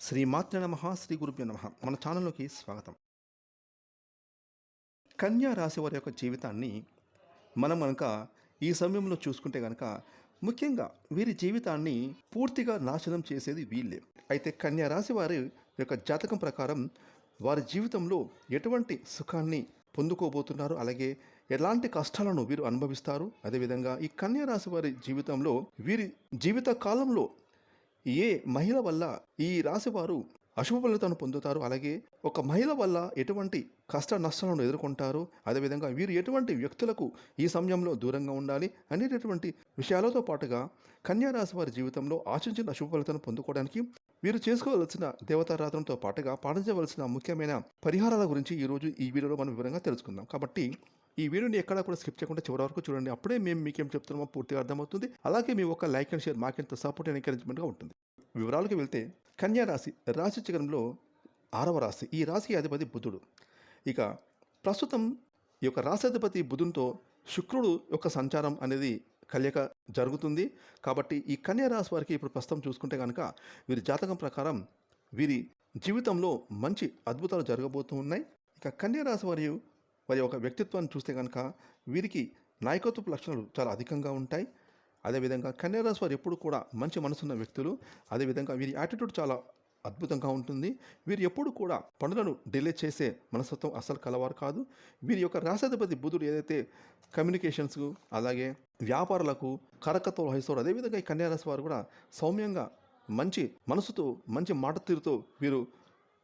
శ్రీ మాతృ నమ శ్రీ గురుభ్యో నమ. మన ఛానల్లోకి స్వాగతం. కన్యా రాశి వారి యొక్క జీవితాన్ని మనం కనుక ఈ సమయంలో చూసుకుంటే కనుక ముఖ్యంగా వీరి జీవితాన్ని పూర్తిగా నాశనం చేసేది వీళ్ళే. అయితే కన్యా రాశి వారి యొక్క జాతకం ప్రకారం వారి జీవితంలో ఎటువంటి సుఖాన్ని పొందుకోబోతున్నారు? అలాగే ఎలాంటి కష్టాలను వీరు అనుభవిస్తారు? అదేవిధంగా ఈ కన్యా రాశి వారి జీవితంలో వీరి జీవిత కాలంలో ఏ మహిళ వల్ల ఈ రాశి వారు అశుభ ఫలితాలను పొందుతారు? అలాగే ఒక మహిళ వల్ల ఎటువంటి కష్ట నష్టాలను ఎదుర్కొంటారు? అదేవిధంగా వీరు ఎటువంటి వ్యక్తులకు ఈ సమయంలో దూరంగా ఉండాలి? అనేటటువంటి విషయాలతో పాటుగా కన్యా రాశి వారి జీవితంలో ఆశించిన అశుభ ఫలితాలను పొందుకోవడానికి వీరు చేసుకోవలసిన దేవతారాధనతో పాటుగా పాటించవలసిన ముఖ్యమైన పరిహారాల గురించి ఈరోజు ఈ వీడియోలో మనం వివరంగా తెలుసుకుందాం. కాబట్టి ఈ వీడియోని ఎక్కడా కూడా స్కిప్ చేయకుండా చివరి వరకు చూడండి. అప్పుడే మేము మీకేం చెప్తున్నామో పూర్తిగా అర్థమవుతుంది. అలాగే మీ ఒక లైక్ అండ్ షేర్ మాకెంత సపోర్ట్ అండ్ ఎంకరేజ్మెంట్గా ఉంటుంది. వివరాలకు వెళ్తే కన్యా రాశి రాశి చక్రంలో ఆరవ రాశి. ఈ రాశి అధిపతి బుధుడు. ఇక ప్రస్తుతం ఈ యొక్క రాశాధిపతి బుధునితో శుక్రుడు యొక్క సంచారం అనేది కలయిక జరుగుతుంది. కాబట్టి ఈ కన్యా రాశి వారికి ఇప్పుడు ప్రస్తుతం చూసుకుంటే కనుక వీరి జాతకం ప్రకారం వీరి జీవితంలో మంచి అద్భుతాలు జరగబోతూ ఉన్నాయి ఇక కన్యా రాశి వారి వారి యొక్క వ్యక్తిత్వాన్ని చూస్తే కనుక వీరికి నాయకత్వపు లక్షణాలు చాలా అధికంగా ఉంటాయి. అదేవిధంగా కన్యారాశి వారు ఎప్పుడు కూడా మంచి మనసున్న వ్యక్తులు. అదేవిధంగా వీరి యాటిట్యూడ్ చాలా అద్భుతంగా ఉంటుంది. వీరు ఎప్పుడు కూడా పనులను డిలే చేసే మనస్తత్వం అస్సలు కలవారు కాదు. వీరి యొక్క రాష్ట్రాధిపతి బుధుడు ఏదైతే కమ్యూనికేషన్స్ అలాగే వ్యాపారులకు కరకత్వం వహిస్తారు అదేవిధంగా ఈ కన్యారాశి వారు కూడా సౌమ్యంగా మంచి మనసుతో మంచి మాట తీరుతో వీరు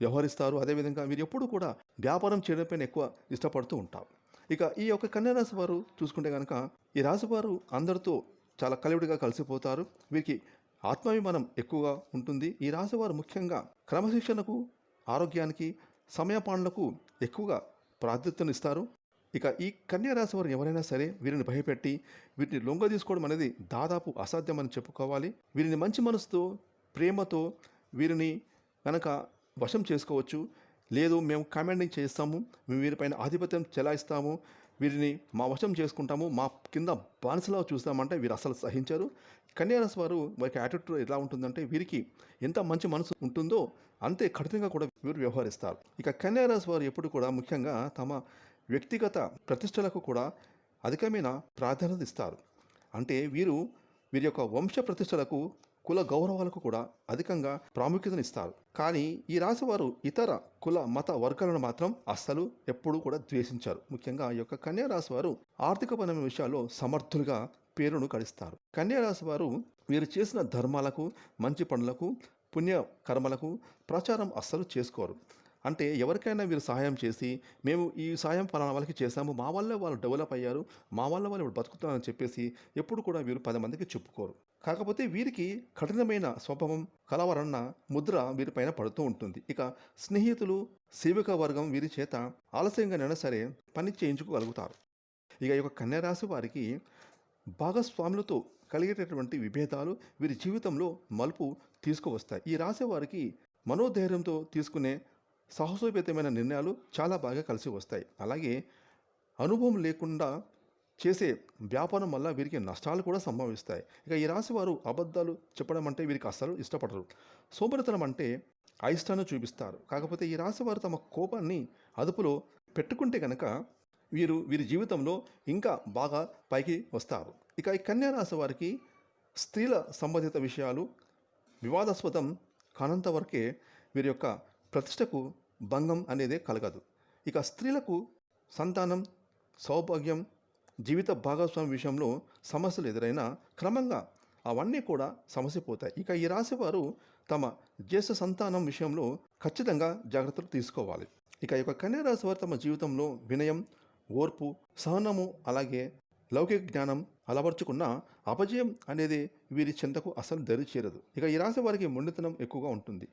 వ్యవహరిస్తారు. అదేవిధంగా మీరు ఎప్పుడు కూడా వ్యాపారం చేయడంపైన ఎక్కువ ఇష్టపడుతూ ఉంటారు ఇక ఈ యొక్క కన్యారాశి వారు చూసుకుంటే కనుక ఈ రాశి వారు అందరితో చాలా కలివిడిగా కలిసిపోతారు. వీరికి ఆత్మాభిమానం ఎక్కువగా ఉంటుంది. ఈ రాశి వారు ముఖ్యంగా క్రమశిక్షణకు ఆరోగ్యానికి సమయపాలనకు ఎక్కువగా ప్రాధాన్యతనిస్తారు ఇక ఈ కన్యా రాశి వారు ఎవరైనా సరే వీరిని భయపెట్టి వీటిని లొంగ తీసుకోవడం అనేది దాదాపు అసాధ్యమని చెప్పుకోవాలి. వీరిని మంచి మనసుతో ప్రేమతో వీరిని కనుక వశం చేసుకోవచ్చు. లేదు మేము కమాండింగ్ చేస్తాము మేము వీరిపైన ఆధిపత్యం చెలాయిస్తాము వీరిని మా వశం చేసుకుంటాము మా కింద బానిసలా చూస్తామంటే వీరు అసలు సహించారు. కన్యారాశి వారు వారికి యాటిట్యూడ్ ఎలా ఉంటుందంటే వీరికి ఎంత మంచి మనసు ఉంటుందో అంతే కఠినంగా కూడా వీరు వ్యవహరిస్తారు. ఇక కన్యారాశి వారు ఎప్పుడు కూడా ముఖ్యంగా తమ వ్యక్తిగత ప్రతిష్టలకు కూడా అధికమైన ప్రాధాన్యత ఇస్తారు. అంటే వీరు వీరి యొక్క వంశ ప్రతిష్టలకు కుల గౌరవాలకు కూడా అధికంగా ప్రాముఖ్యతనిస్తారు. కానీ ఈ రాశి వారు ఇతర కుల మత వర్గాలను మాత్రం అస్సలు ఎప్పుడూ కూడా ద్వేషించారు. ముఖ్యంగా ఈ యొక్క కన్యా రాశి వారు ఆర్థికపరమైన విషయాల్లో సమర్థులుగా పేరును గడిస్తారు. కన్యా రాశి వారు వీరు చేసిన ధర్మాలకు మంచి పనులకు పుణ్య కర్మలకు ప్రచారం అస్సలు చేసుకోరు. అంటే ఎవరికైనా వీరు సహాయం చేసి మేము ఈ సాయం ఫలానా వాళ్ళకి చేశాము మా వల్ల వాళ్ళు డెవలప్ అయ్యారు మా వల్ల వాళ్ళు ఇప్పుడు బతుకుతున్నారని చెప్పేసి ఎప్పుడు కూడా వీరు పది మందికి చెప్పుకోరు. కాకపోతే వీరికి కఠినమైన స్వభావం కలవరన్న ముద్ర వీరిపైన పడుతూ ఉంటుంది. ఇక స్నేహితులు సేవిక వర్గం వీరి చేత ఆలస్యంగానైనా సరే పని చేయించుకోగలుగుతారు. ఇక ఈ యొక్క కన్యారాశి వారికి భాగస్వాములతో కలిగేటటువంటి విభేదాలు వీరి జీవితంలో మలుపు తీసుకువస్తాయి. ఈ రాశి వారికి మనోధైర్యంతో తీసుకునే సాహసోపేతమైన నిర్ణయాలు చాలా బాగా కలిసి వస్తాయి. అలాగే అనుభవం లేకుండా చేసే వ్యాపారం వల్ల వీరికి నష్టాలు కూడా సంభవిస్తాయి. ఇక ఈ రాశి వారు అబద్ధాలు చెప్పడం అంటే వీరికి అస్సలు ఇష్టపడరు. సోమరితనం అంటే అయిష్టాన్ని చూపిస్తారు. కాకపోతే ఈ రాశి వారు తమ కోపాన్ని అదుపులో పెట్టుకుంటే కనుక వీరు వీరి జీవితంలో ఇంకా బాగా పైకి వస్తారు. ఇక ఈ కన్యా రాశి వారికి స్త్రీల సంబంధిత విషయాలు వివాదాస్పదం కానంత వరకే వీరి యొక్క ప్రతిష్టకు భంగం అనేదే కలగదు. ఇక స్త్రీలకు సంతానం సౌభాగ్యం జీవిత భాగస్వామి విషయంలో సమస్యలు ఎదురైనా క్రమంగా అవన్నీ కూడా సమసిపోతాయి ఇక ఈ రాశి వారు తమ జ్యేష్ఠ సంతానం విషయంలో ఖచ్చితంగా జాగ్రత్తలు తీసుకోవాలి. ఇక ఈ యొక్క కన్యా రాశి వారు తమ జీవితంలో వినయం ఓర్పు సహనము అలాగే లౌకిక జ్ఞానం అలవర్చుకున్న అపజయం అనేది వీరి చెంతకు అసలు దరిచేరదు. ఇక ఈ రాశి వారికి మొండితనం ఎక్కువగా ఉంటుంది.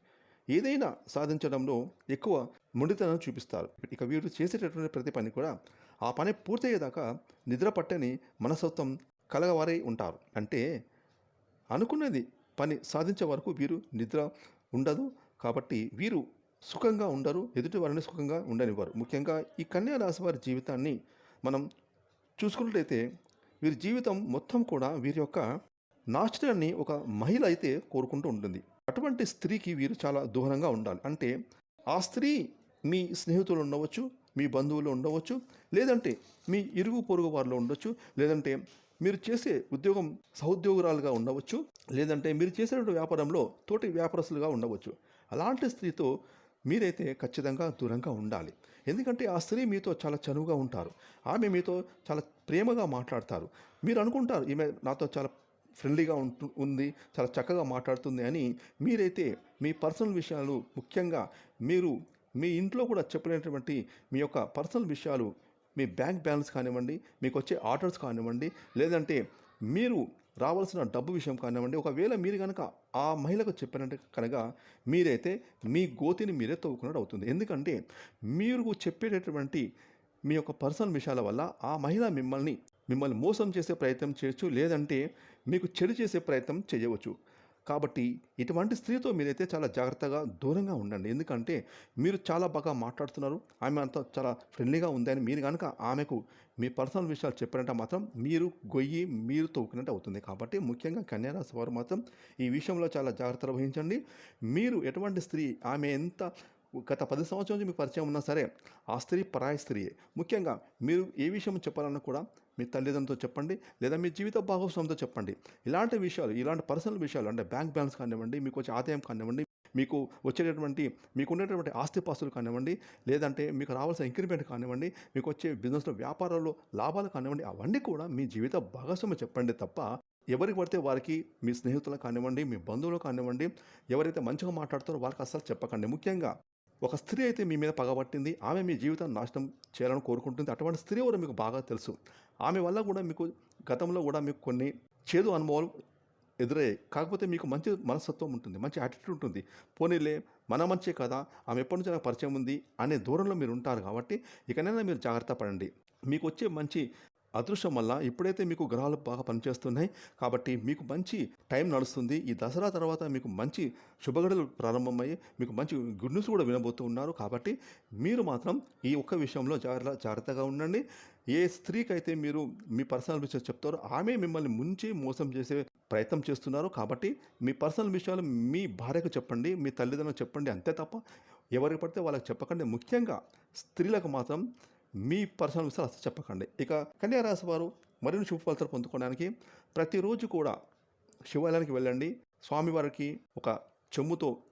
ఏదైనా సాధించడంలో ఎక్కువ మొండితనం చూపిస్తారు. ఇక వీరు చేసేటటువంటి ప్రతి పని కూడా ఆ పని పూర్తయ్యేదాకా నిద్ర పట్టని మనస్తత్వం కలగవారై ఉంటారు. అంటే అనుకున్నది పని సాధించే వరకు వీరు నిద్ర ఉండదు. కాబట్టి వీరు సుఖంగా ఉండరు ఎదుటి వారిని సుఖంగా ఉండనివ్వరు. ముఖ్యంగా ఈ కన్యా రాశి వారి జీవితాన్ని మనం చూసుకున్నట్లయితే వీరి జీవితం మొత్తం కూడా వీరి యొక్క నాశనాన్ని ఒక మహిళ అయితే కోరుకుంటూ ఉంటుంది. అటువంటి స్త్రీకి వీరు చాలా దూరంగా ఉండాలి. అంటే ఆ స్త్రీ మీ స్నేహితులు ఉండవచ్చు మీ బంధువులు ఉండవచ్చు లేదంటే మీ ఇరుగు పొరుగు వారిలో ఉండొచ్చు లేదంటే మీరు చేసే ఉద్యోగం సహోద్యోగురాలుగా ఉండవచ్చు లేదంటే మీరు చేసేటువంటి వ్యాపారంలో తోటి వ్యాపారస్తులుగా ఉండవచ్చు. అలాంటి స్త్రీతో మీరైతే ఖచ్చితంగా దూరంగా ఉండాలి. ఎందుకంటే ఆ స్త్రీ మీతో చాలా చనువుగా ఉంటారు. ఆమె మీతో చాలా ప్రేమగా మాట్లాడతారు. మీరు అనుకుంటారు ఈమె నాతో చాలా ఫ్రెండ్లీగా ఉంటు ఉంది చాలా చక్కగా మాట్లాడుతుంది అని మీరైతే మీ పర్సనల్ విషయాలు ముఖ్యంగా మీరు మీ ఇంట్లో కూడా చెప్పలేనటువంటి మీ యొక్క పర్సనల్ విషయాలు మీ బ్యాంక్ బ్యాలెన్స్ కానివ్వండి మీకు వచ్చే ఆర్డర్స్ కానివ్వండి లేదంటే మీరు రావాల్సిన డబ్బు విషయం కానివ్వండి ఒకవేళ మీరు కనుక ఆ మహిళకు చెప్పినట్టు కనుక మీరైతే మీ గోతిని మీరే తవ్వుకున్నట్టు అవుతుంది. ఎందుకంటే మీరు చెప్పేటటువంటి మీ యొక్క పర్సనల్ విషయాల వల్ల ఆ మహిళ మిమ్మల్ని మిమ్మల్ని మోసం చేసే ప్రయత్నం చేయొచ్చు లేదంటే మీకు చెడు చేసే ప్రయత్నం చేయవచ్చు. కాబట్టి ఇటువంటి స్త్రీతో మీరైతే చాలా జాగ్రత్తగా దూరంగా ఉండండి. ఎందుకంటే మీరు చాలా బాగా మాట్లాడుతున్నారు. ఆమె అంత చాలా ఫ్రెండ్లీగా ఉందని మీరు కనుక ఆమెకు మీ పర్సనల్ విషయాలు చెప్పినట్టు మాత్రం మీరు గొయ్యి మీరు తవ్వుకున్నట్టు అవుతుంది. కాబట్టి ముఖ్యంగా కన్యారాశి వారు మాత్రం ఈ విషయంలో చాలా జాగ్రత్తలు వహించండి. మీరు ఎటువంటి స్త్రీ ఆమె ఎంత గత పది సంవత్సరాల నుంచి మీకు పరిచయం ఉన్నా సరే ఆ స్త్రీ పరాయ స్త్రీయే. ముఖ్యంగా మీరు ఏ విషయం చెప్పాలన్నా కూడా మీ తల్లిదండ్రులతో చెప్పండి లేదా మీ జీవిత భాగస్వామితో చెప్పండి. ఇలాంటి విషయాలు ఇలాంటి పర్సనల్ విషయాలు అంటే బ్యాంక్ బ్యాలెన్స్ కానివ్వండి మీకు వచ్చే ఆదాయం కానివ్వండి మీకు వచ్చేటటువంటి మీకు ఉండేటటువంటి ఆస్తిపాస్తులు కానివ్వండి లేదంటే మీకు రావాల్సిన ఇంక్రిమెంట్ కానివ్వండి మీకు వచ్చే బిజినెస్లో వ్యాపారాల్లో లాభాలు కానివ్వండి అవన్నీ కూడా మీ జీవిత భాగస్వామి చెప్పండి తప్ప ఎవరికి పడితే వారికి మీ స్నేహితులు కానివ్వండి మీ బంధువులు కానివ్వండి ఎవరైతే మంచిగా మాట్లాడతారో వాళ్ళకి అస్సలు చెప్పకండి. ముఖ్యంగా ఒక స్త్రీ అయితే మీ మీద పగబట్టింది ఆమె మీ జీవితాన్ని నాశనం చేయాలని కోరుకుంటుంది. అటువంటి స్త్రీ కూడా మీకు బాగా తెలుసు. ఆమె వల్ల కూడా మీకు గతంలో కూడా మీకు కొన్ని చేదు అనుభవాలు ఎదురయ్యాయి. కాకపోతే మీకు మంచి మనస్తత్వం ఉంటుంది మంచి యాటిట్యూడ్ ఉంటుంది. పోనీలే మన మంచే కదా ఆమె ఎప్పటి నుంచి నాకు పరిచయం ఉంది అనే దూరంలో మీరు ఉంటారు కాబట్టి ఇకనైనా మీరు జాగ్రత్త పడండి. మీకు వచ్చే మంచి అదృష్టం వల్ల ఇప్పుడైతే మీకు గ్రహాలు బాగా పనిచేస్తున్నాయి. కాబట్టి మీకు మంచి టైం నడుస్తుంది. ఈ దసరా తర్వాత మీకు మంచి శుభగడలు ప్రారంభమయ్యి మీకు మంచి గుడ్ న్యూస్ కూడా వినబోతూ ఉన్నారు. కాబట్టి మీరు మాత్రం ఈ ఒక్క విషయంలో జాగ్రత్త జాగ్రత్తగా ఉండండి. ఏ స్త్రీకైతే మీరు మీ పర్సనల్ విషయాలు చెప్తారో ఆమె మిమ్మల్ని ముంచి మోసం చేసే ప్రయత్నం చేస్తున్నారు. కాబట్టి మీ పర్సనల్ విషయాలు మీ భార్యకు చెప్పండి మీ తల్లిదండ్రులకు చెప్పండి అంతే తప్ప ఎవరికి పడితే వాళ్ళకి చెప్పకండి. ముఖ్యంగా స్త్రీలకు మాత్రం మీ పర్సనల్ విషయాలు అసలు చెప్పకండి. ఇక కన్యా రాశి వారు మరిన్ని శుభ ఫలితాలు పొందుకోవడానికి ప్రతిరోజు కూడా శివాలయానికి వెళ్ళండి. స్వామివారికి ఒక చెమ్ముతో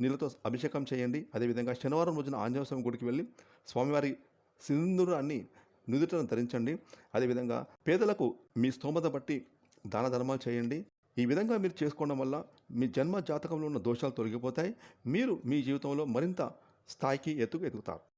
నీళ్ళతో అభిషేకం చేయండి. అదేవిధంగా శనివారం రోజున ఆంజనేయ స్వామి గుడికి వెళ్ళి స్వామివారి సింధురాన్ని నుదుటను ధరించండి. అదేవిధంగా పేదలకు మీ స్తోమత బట్టి దాన ధర్మాలు చేయండి. ఈ విధంగా మీరు చేసుకోవడం వల్ల మీ జన్మ జాతకంలో ఉన్న దోషాలు తొలగిపోతాయి. మీరు మీ జీవితంలో మరింత స్థాయికి ఎత్తుకు ఎదుగుతారు.